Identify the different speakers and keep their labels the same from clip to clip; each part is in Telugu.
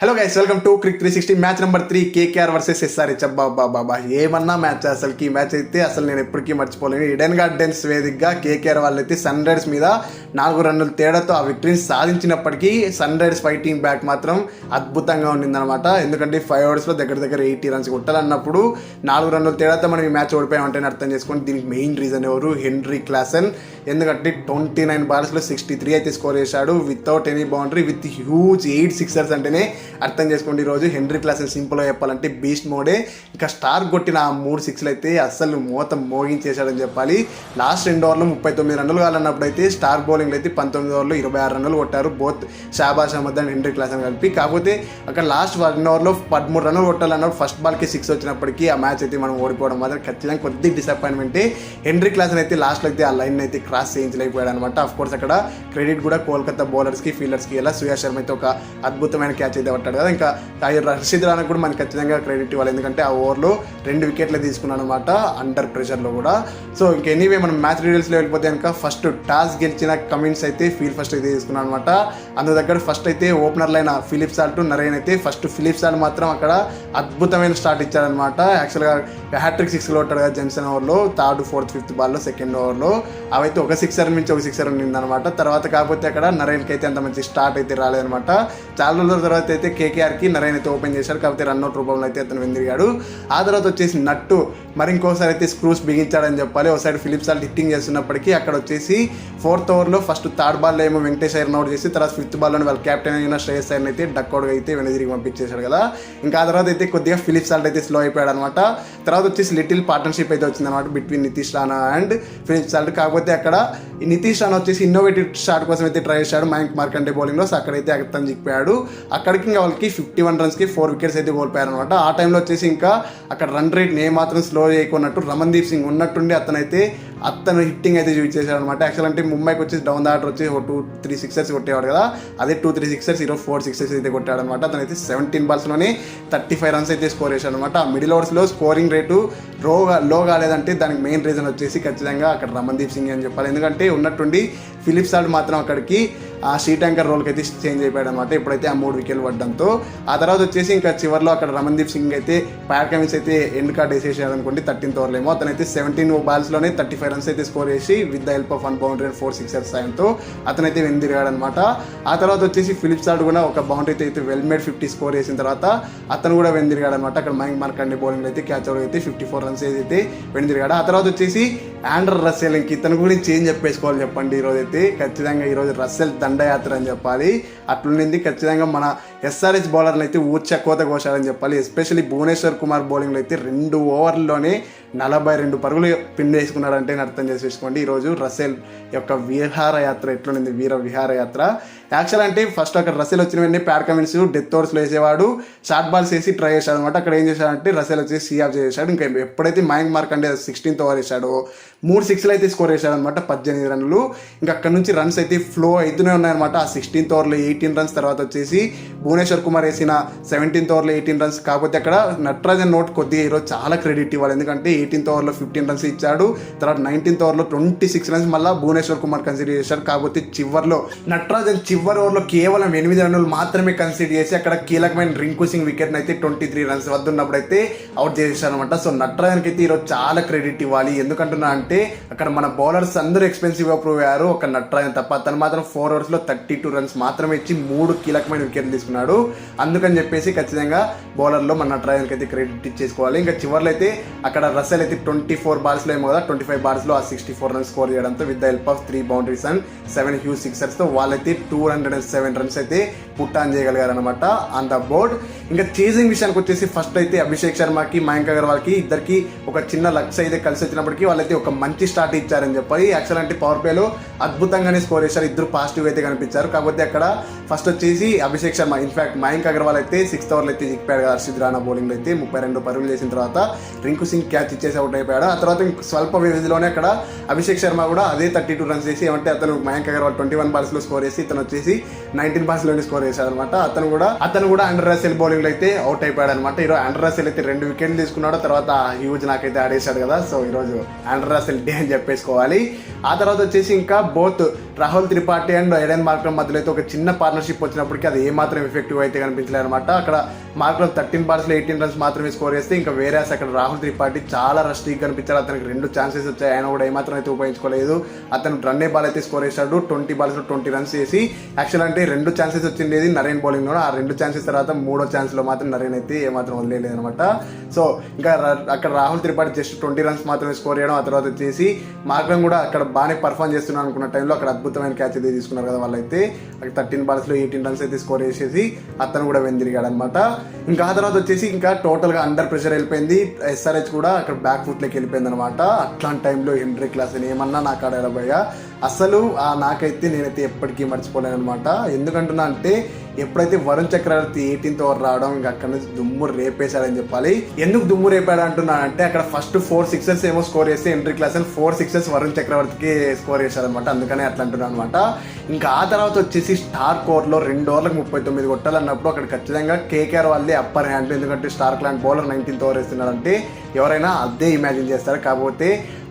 Speaker 1: Hello guys welcome to cric three sixty match number three KKR versus SRH అబ్బా బాబా ఏమన్నా మ్యాచ్ అసలుకి? ఈ మ్యాచ్ అయితే అసలు నేను ఎప్పటికీ మర్చిపోలేను. ఇడెన్ గార్డెన్స్ వేదికగా కేకేఆర్ వాళ్ళు అయితే సన్ రైడర్స్ మీద నాలుగు రన్నుల తేడాతో ఆ విక్టరీని సాధించినప్పటికీ సన్ రైడర్స్ ఫైటింగ్ బ్యాక్ మాత్రం అద్భుతంగా ఉండిందనమాట ఎందుకంటే ఫైవ్ ఓవర్స్లో దగ్గర దగ్గర ఎయిటీ రన్స్ కొట్టాలన్నప్పుడు నాలుగు రన్నుల తేడాతో మనం ఈ మ్యాచ్ ఓడిపోయామంటేనే అర్థం చేసుకోండి దీనికి మెయిన్ రీజన్ ఎవరు? హెన్రీ క్లాసన్ ఎందుకంటే ట్వంటీ నైన్ బాల్స్లో సిక్స్టీ త్రీ అయితే స్కోర్ చేశాడు. Without any boundary with huge eight sixers అంటేనే అర్థం చేసుకోండి ఈరోజు హెన్రీ క్లాసెస్ సింపుల్గా చెప్పాలంటే బీస్ట్ మోడే. ఇంకా స్టార్ కొట్టిన ఆ మూడు సిక్స్లు అయితే అస్సలు మూత మోగించేశాడని చెప్పాలి. లాస్ట్ రెండు ఓవర్లు ముప్పై తొమ్మిది రన్నులు కావాలన్నప్పుడు అయితే స్టార్ బౌలింగ్ అయితే పంతొమ్మిది ఓవర్లు ఇరవై ఆరు రన్నులు కొట్టారు. Both Shahbaz Ahmed and Heinrich Klaasen కలిపి. కాకపోతే అక్కడ లాస్ట్ వన్ ఓవర్లో పదమూడు రన్నులు కొట్టాలన్నప్పుడు ఫస్ట్ బాల్కి సిక్స్ వచ్చినప్పటికీ ఆ మ్యాచ్ అయితే మనం ఓడిపోవడం మాత్రం ఖచ్చితంగా కొద్దిగా డిసప్పాయింట్మెంటే హెన్రీ క్లాసన్ అయితే లాస్ట్లో అయితే ఆ లైన్ అయితే క్రాస్ చేయించలేకపోయాడు అనమాట అఫ్ కోర్స్ అక్కడ క్రెడిట్ కూడా కోల్కతా బౌలర్స్కి ఫీల్డర్స్కి ఇలా సుయాష్ శర్మ అయితే ఒక అద్భుతమైన క్యాచ్ అయితే కొట్టాడు కదా. ఇంకా రషీద్ రానా కూడా మనకి ఖచ్చితంగా క్రెడిట్ ఇవ్వాలి. ఎందుకంటే ఆ ఓవర్లో రెండు వికెట్లు తీసుకున్నాడు అనమాట అండర్ ప్రెషర్లో కూడా. సో ఇంక ఎనీవే మనం మ్యాచ్ డీటెయిల్స్లో వెళ్ళిపోతే కనుక ఫస్ట్ టాస్ గెలిచిన కమిన్స్ అయితే ఫీల్ ఫస్ట్ అయితే తీసుకున్నాను అనమాట అందు దగ్గర ఫస్ట్ అయితే ఓపెనర్లు అయిన ఫిలిప్ సాల్ట్ నరేన్ అయితే ఫస్ట్ ఫిలిప్ సాల్ట్ మాత్రం అక్కడ అద్భుతమైన స్టార్ట్ ఇచ్చారనమాట యాక్చువల్గా హ్యాట్రిక్ సిక్స్లో కొట్టాడు కదా జెన్సన్ ఓవర్లో థర్డ్ ఫోర్త్ ఫిఫ్త్ బాల్లో సెకండ్ ఓవర్లో అవైతే ఒక సిక్సర్ నుంచి ఒక సిక్సర్ ఉండిందనమాట తర్వాత కాకపోతే అక్కడ నరేన్కి అయితే అంత మంచి స్టార్ట్ అయితే రాలేదనమాట చాలా రోజుల తర్వాత అయితే కేకేఆర్కి నరేన్ అయితే ఓపెన్ చేశాడు కాకపోతే రన్అట్ రూపంలో అయితే అతను వెందిరిగాడు. ఆ తర్వాత వచ్చేసి నట్టు. మరి ఇంకోసారి అయితే స్క్రూస్ బిగించాడని చెప్పాలి. ఒకసారి ఫిలిప్ సాల్ట్ హిట్టింగ్ చేస్తున్నప్పటికీ అక్కడ వచ్చేసి ఫోర్త్ ఓవర్లో ఫస్ట్ థర్డ్ బాల్లో ఏమో వెంకటేష్ అయ్యర్ అవుట్ చేసి తర్వాత ఫిఫ్త్ బాల్లో వాళ్ళ కెప్టెన్ అయిన శ్రేయస్ అయ్యర్ అయితే డక్అట్గా అయితే వెనుదిరిగి పంపించేశాడు కదా. ఇంకా ఆ తర్వాత అయితే కొద్దిగా ఫిలిప్ సాల్ట్ అయితే స్లో అయిపోయాడు అనమాట తర్వాత వచ్చేసి లిటిల్ పార్ట్నర్షిప్ అయితే వచ్చిందనమాట between Nitish Rana and Phillips Salt. కాకపోతే అక్కడ నితీష్ రాణా వచ్చేసి ఇన్నోవేటివ్ షాట్ కోసం అయితే ట్రై చేశాడు. మయాంక్ మార్కండే బౌలింగ్లో సో అక్కడైతే అతను చిక్కిపోయాడు అక్కడికి ఇంకా వాళ్ళకి ఫిఫ్టీ వన్ రన్స్కి ఫోర్ వికెట్స్ అయితే కోల్పోయారు అనమాట ఆ టైంలో వచ్చేసి ఇంకా అక్కడ రన్ రేట్ ఏమాత్రం మాత్రం స్లో చేయకున్నట్టు రమన్దీప్ సింగ్ ఉన్నట్టుండి అతనైతే అతను హిట్టింగ్ అయితే చూపించేశాడు అనమాట యాక్చువల్ అంటే ముంబైకి వచ్చేసి డౌన్ ద ఆర్డర్ వచ్చి ఒక టూ త్రీ సిక్సర్స్ కొట్టేవాడు కదా. అదే టూ త్రీ సిక్సర్స్ ఈరోజు ఫోర్ సిక్సర్స్ అయితే కొట్టాడు అనమాట అతను అయితే సెవెంటీన్ బాల్స్లోనే థర్టీ ఫైవ్ రన్స్ అయితే స్కోర్ చేశాడు అనమాట ఆ మిడిల్ ఓవర్స్లో స్కోరింగ్ రేటు లో లో కాలేదంటే దానికి మెయిన్ రీజన్ వచ్చేసి ఖచ్చితంగా అక్కడ రమన్దీప్ సింగ్ అని చెప్పాలి. ఎందుకంటే ఉన్నట్టుండి ఫిలిప్ సాల్ట్ మాత్రం అక్కడికి ఆ షీట్ ట్యాంకర్ రోల్కి అయితే చేంజ్ అయిపోయాడు అనమాట ఇప్పుడైతే ఆ మూడు వికెట్లు పడడంతో. ఆ తర్వాత వచ్చేసి ఇంకా చివరిలో అక్కడ రమన్దీప్ సింగ్ అయితే ప్యాడ్ కమిన్స్ అయితే ఎండ్ కార్డ్ వేసేసాడు అనుకోండి థర్టీన్త్ ఓవర్లేమో అతనైతే సెవెంటీన్ బాల్స్లోనే థర్టీ ఫైవ్ రన్స్ అయితే స్కోర్ చేసి with the help of one boundary and four sixers సాయంతో అతనైతే వెనుదిరిగాడు అనమాట ఆ తర్వాత వచ్చేసి ఫిలిప్ ఆడు కూడా ఒక బౌండరీ అయితే వెల్ మేడ్ ఫిఫ్టీ స్కోర్ చేసిన తర్వాత అతను కూడా వెనుదిరిగాడు అనమాట అక్కడ మైంగ్ మార్కండి బౌలింగ్ అయితే క్యాచ్ అవుట్ అయితే ఫిఫ్టీ ఫోర్ రన్స్ అయితే వెనుదిరిగాడు ఆ తర్వాత వచ్చేసి ఆండ్రర్ రస్సెల్ ఇంక ఇతను గురించి ఏం చెప్పేసుకోవాలి చెప్పండి ఈరోజు అయితే. ఖచ్చితంగా ఈరోజు రస్సెల్ దండయాత్ర అని చెప్పాలి. అట్లుండింది. ఖచ్చితంగా మన ఎస్ఆర్హెచ్ బౌలర్లు అయితే ఊచ కోత కోశాలని చెప్పాలి. ఎస్పెషల్లీ భువనేశ్వర్ కుమార్ బౌలింగ్లో అయితే రెండు ఓవర్లలోనే నలభై రెండు పరుగులు పిండి వేసుకున్నాడంటే అర్థం చేసేసుకోండి ఈరోజు రసెల్ యొక్క విహారయాత్ర ఎట్లుంది వీర విహారయాత్ర యాక్చువల్ అంటే ఫస్ట్ అక్కడ రసెల్ వచ్చిన వెంటనే ప్యాడ్ కమిన్స్ డెత్ ఓవర్స్లో వేసేవాడు. షార్ట్ బాల్స్ వేసి ట్రై చేశాడు అనమాట. అక్కడ ఏం చేశాడంటే రసెల్ వచ్చేసి సీఆఫ్ చేశాడు ఇంకా ఎప్పుడైతే మయాంక్ మార్క్ అంటే సిక్స్టీన్త్ ఓవర్ వేశాడో మూడు సిక్స్లు అయితే స్కోర్ చేశాడు అనమాట పద్దెనిమిది రన్లు. ఇంకా అక్కడ నుంచి రన్స్ అయితే ఫ్లో అవుతూనే ఉన్నాయన్నమాట. ఆ సిక్స్టీన్త్ ఓవర్లో ఎయిటీన్ రన్స్ తర్వాత వచ్చేసి భువనేశ్వర్ కుమార్ వేసిన సెవెంటీన్త్ ఓవర్లో ఎయిటీన్ రన్స్ కాకపోతే అక్కడ నటరాజన్ నోట్ కొద్దిగా ఈరోజు చాలా క్రెడిట్ ఇవ్వాలి. ఎందుకంటే ఎయిటీన్త్ ఓవర్లో ఫిఫ్టీన్ రన్స్ ఇచ్చాడు. తర్వాత నైన్టీన్త్ ఓవర్లో ట్వంటీ సిక్స్ రన్స్ మళ్ళీ భువనేశ్వర్ కుమార్ కన్సిడర్ చేశారు. కాకపోతే చివర్లో నటరాజన్ చివరి ఓవర్లో కేవలం ఎనిమిది రన్నులు మాత్రమే కన్సిడర్ చేసి అక్కడ కీలకమైన రింకు సింగ్ వికెట్ అయితే ట్వంటీ త్రీ రన్స్ వద్ద ఉన్నప్పుడు అయితే అవుట్ చేశారు అనమాట సో నటరాజన్కి అయితే ఈరోజు చాలా క్రెడిట్ ఇవ్వాలి. ఎందుకంటున్నా అంటే అక్కడ మన బౌలర్స్ అందరూ ఎక్స్పెన్సివ్గా ప్రూవ్ అయ్యారు. ఒక నటరాజన్ తప్ప తను మాత్రం ఫోర్ ఓవర్స్లో థర్టీ టూ రన్స్ మాత్రమే ఇచ్చి మూడు కీలకమైన వికెట్లు తీసుకున్నాడు. అందుకని చెప్పేసి ఖచ్చితంగా బౌలర్లో మన నటరాజన్కి అయితే క్రెడిట్ ఇచ్చేసుకోవాలి. ఇంకా చివరిలో అయితే అక్కడ రసెల్ అయితే ట్వంటీ ఫోర్ బాల్స్లో ఏమో కదా ట్వంటీ ఫైవ్ బాల్స్లో ఆ సిక్స్టీ ఫోర్ రన్స్ స్కోర్ చేయడంతో with the help of three boundaries and seven huge సిక్సర్స్తో వాళ్ళైతే two hundred and seven runs అయితే పుట్టాన్ చేయగలిగారు అనమాట ఆన్ ద బోర్డ్. ఇంకా చేసింగ్ విషయానికి వచ్చేసి ఫస్ట్ అయితే అభిషేక్ శర్మకి మయాంక్ అగర్వాల్కి ఇద్దరికి ఒక చిన్న లక్ష్య అయితే కలిసి వచ్చినప్పటికీ వాళ్ళైతే ఒక మంచి స్టార్ట్ ఇచ్చారని చెప్పాలి. యాక్చువల్ అంటే పవర్ ప్లేలో అద్భుతంగానే స్కోర్ చేశారు. ఇద్దరు పాజిటివ్ అయితే కనిపించారు. కాకపోతే అక్కడ ఫస్ట్ వచ్చేసి అభిషేక్ శర్మ ఇన్ఫాక్ట్ మయాంక్ అగర్వాల్ అయితే సిక్స్త్ ఓవర్లో అయితే చిక్కిపోయాడు కదా హర్షిద్ రాణా బౌలింగ్లో అయితే ముప్పై రెండు పరుగులు చేసిన తర్వాత. రింకు సింగ్ క్యాచ్ ఇచ్చేసి అవుట్ అయిపోయాడు. ఆ తర్వాత ఇంక స్వల్ప వ్యవధిలోనే అక్కడ అభిషేక్ శర్మ కూడా అదే థర్టీ టూ రన్స్ చేసి ఏమంటే అతను మయాంక్ అగర్వాల్ ట్వంటీ వన్ బాల్స్లో స్కోర్ చేసి ఇతను వచ్చేసి నైన్టీన్ బాల్స్లోనే స్కోర్ చేశాడు అనమాట అతను కూడా అతను కూడా అండర్ రసెల్ బౌలింగ్లో అయితే అవుట్ అయిపోయాడు అనమాట ఈరోజు అండర్ రసెల్ అయితే రెండు వికెట్లు తీసుకున్నాడు. తర్వాత హ్యూజ్ నాకైతే ఆడేశాడు కదా. సో ఈరోజు అండర్ రసెల్ డే అని చెప్పేసుకోవాలి. ఆ తర్వాత వచ్చేసి ఇంకా both Rahul Tripathi and Aiden Markram మధ్యలో అయితే ఒక చిన్న పార్ట్నర్షిప్ వచ్చినప్పటికీ అది ఏమాత్రం ఎఫెక్ట్ ఎఫెక్టివ్ అయితే కనిపించలేదు అనమాట అక్కడ మార్కులు థర్టీన్ బాల్స్లో ఎయిటీన్ రన్స్ మాత్రమే స్కోర్ చేస్తే ఇంకా వేరే అక్కడ రాహుల్ త్రిపాఠి చాలా రష్టీగా కనిపించాడు. అతనికి రెండు ఛాన్సెస్ వచ్చాయి. ఆయన కూడా ఏమాత్రం అయితే ఉపయోగించుకోలేదు. అతను రన్నే బాల్ అయితే స్కోర్ చేశాడు. ట్వంటీ బాల్స్లో ట్వంటీ రన్స్ చేసి యాక్చువల్ అంటే రెండు ఛాన్సెస్ వచ్చిండేది నరేన్ బౌలింగ్ ఆ రెండు ఛాన్సెస్ తర్వాత మూడో ఛాన్స్లో మాత్రం నరేన్ అయితే ఏమాత్రం వదిలేదు అనమాట సో ఇంకా అక్కడ Rahul Tripathi just twenty runs మాత్రమే స్కోర్ చేయడం ఆ తర్వాత వచ్చేసి మార్గం కూడా అక్కడ బాగానే పర్ఫామ్ చేస్తున్నాను అనుకున్న టైంలో అక్కడ అద్భుతమైన క్యాచ్ అయితే తీసుకున్నారు కదా వాళ్ళైతే. అక్కడ థర్టీన్ బాల్స్లో ఎయిటీన్ రన్స్ అయితే స్కోర్ చేసేసి అతను కూడా వెందిరిగాడు అనమాట ఇంకా ఆ తర్వాత వచ్చేసి ఇంకా టోటల్గా అండర్ ప్రెషర్ వెళ్ళిపోయింది. ఎస్ఆర్హెచ్ కూడా అక్కడ బ్యాక్ ఫుట్లోకి వెళ్ళిపోయింది అనమాట అట్లాంటి టైంలో ఎంట్రీ క్లాస్ ఏమన్నా నాకు ఆడబోయా అసలు ఆ నాకైతే నేనైతే ఎప్పటికీ మర్చిపోలేను అనమాట ఎందుకంటున్నా అంటే ఎప్పుడైతే వరుణ్ చక్రవర్తి ఎయిటీన్త్ ఓవర్ రావడం ఇంకా అక్కడ నుంచి దుమ్ము రేపేశాడని చెప్పాలి. ఎందుకు దుమ్ము రేపాడు అంటున్నా అంటే అక్కడ ఫస్ట్ ఫోర్ సిక్సెస్ ఏమో స్కోర్ చేస్తే ఎంట్రీ క్లాస్ అని ఫోర్ సిక్సెస్ వరుణ్ చక్రవర్తికి స్కోర్ చేశాడనమాట అందుకనే అట్లా అంటున్నాను అనమాట ఇంకా ఆ తర్వాత వచ్చేసి స్టార్ కోర్లో రెండు ఓవర్లకు ముప్పై తొమ్మిది కొట్టాలన్నప్పుడు అక్కడ ఖచ్చితంగా కేకేఆర్ వాళ్ళే అప్పర్ హ్యాండ్ ఎందుకంటే స్టార్ క్లాంట్ బౌలర్ నైన్టీన్త్ ఓవర్ వేస్తున్నాడంటే ఎవరైనా అదే ఇమాజిన్ చేస్తారు. కాకపోతే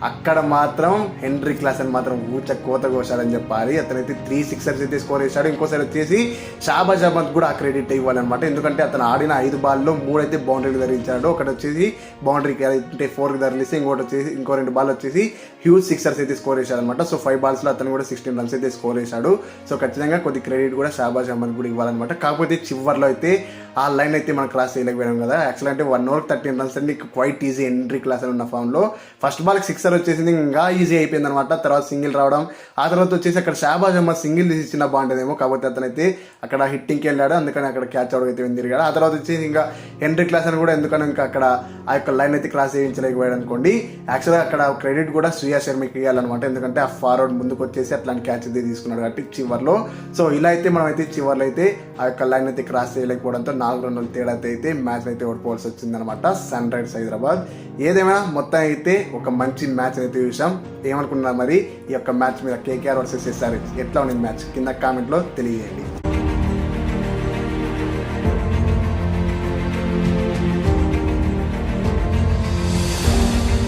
Speaker 1: అక్కడ మాత్రం హెన్రీ క్లాస్ అని మాత్రం ఊచ కోత కోశాడని చెప్పాలి. అతనైతే త్రీ సిక్సర్స్ అయితే స్కోర్ చేశాడు. ఇంకోసారి వచ్చేసి షాబాజ్ అహ్మద్ కూడా ఆ క్రెడిట్ ఇవ్వాలన్నమాట. ఎందుకంటే అతను ఆడిన ఐదు బాల్లో మూడు అయితే ధరించాడు. ఒకటి వచ్చేసి బౌండరీకి అంటే ఫోర్కి ధరలిస్తే ఇంకోటి వచ్చేసి ఇంకో రెండు బాల్ వచ్చేసి హ్యూజ్ సిక్సర్స్ అయితే స్కోర్ చేశాడనమాట సో ఫైవ్ బాల్స్లో అతను కూడా సిక్స్టీన్ రన్స్ అయితే స్కోర్ చేశాడు. సో ఖచ్చితంగా కొద్ది క్రెడిట్ కూడా షాబాజ్ అహ్మద్ కూడా ఇవ్వాలన్నమాట. కాకపోతే చివర్లో అయితే ఆ లైన్ అయితే మనం క్లాస్ చేయలేకపోయాం కదా. యాక్చువల్ అంటే వన్ ఓవర్ థర్టీన్ రన్స్ అంటే క్వైట్ ఈజీ ఎంట్రీ క్లాస్ అని ఉన్న ఫామ్లో ఫస్ట్ బాల్కి సిక్సర్ వచ్చేసింది ఇంకా ఈజీ అయిపోయింది అనమాట తర్వాత సింగిల్ రావడం ఆ తర్వాత వచ్చేసి అక్కడ షాబాజ్ అహ్మద్ సింగిల్ తీసి ఇచ్చిన బాగుంటుందేమో కాకపోతే అతనైతే అక్కడ హిట్టింగ్కి వెళ్ళాడు అందుకని అక్కడ క్యాచ్ అవుట్ అయితే తిరిగాడు. ఆ తర్వాత వచ్చేసి ఇంకా ఎంట్రీ క్లాస్ అని కూడా ఎందుకని ఇంకా అక్కడ ఆ యొక్క లైన్ అయితే క్రాస్ చేయించలేకపోయాడు అనుకోండి. యాక్చువల్గా అక్కడ క్రెడిట్ కూడా శ్రీయా శర్మకి ఇవ్వాలన్నమాట ఎందుకంటే ఆ ఫార్వర్డ్ ముందుకు వచ్చేసి అట్లాంటి క్యాచ్ అయితే తీసుకున్నాడు కాబట్టి చివర్లో. సో ఇలా అయితే మనం అయితే చివర్లో అయితే ఆ యొక్క లైన్ అయితే క్రాస్ చేయలేకపోవడంతో నాలుగు రెండు తేడా అయితే మ్యాచ్ అయితే ఓడిపోవాల్సి వచ్చిందనమాట సన్ రైజర్స్ హైదరాబాద్. ఏదేమైనా మొత్తం అయితే ఒక మంచి మ్యాచ్ అయితే చూసాం ఏమనుకున్నారు మరి? ఈ యొక్క మ్యాచ్ మీద కేకేఆర్ వర్సెస్ ఎస్ఆర్ ఎట్లా ఉంది మ్యాచ్? కింద కామెంట్లో తెలియజేయండి.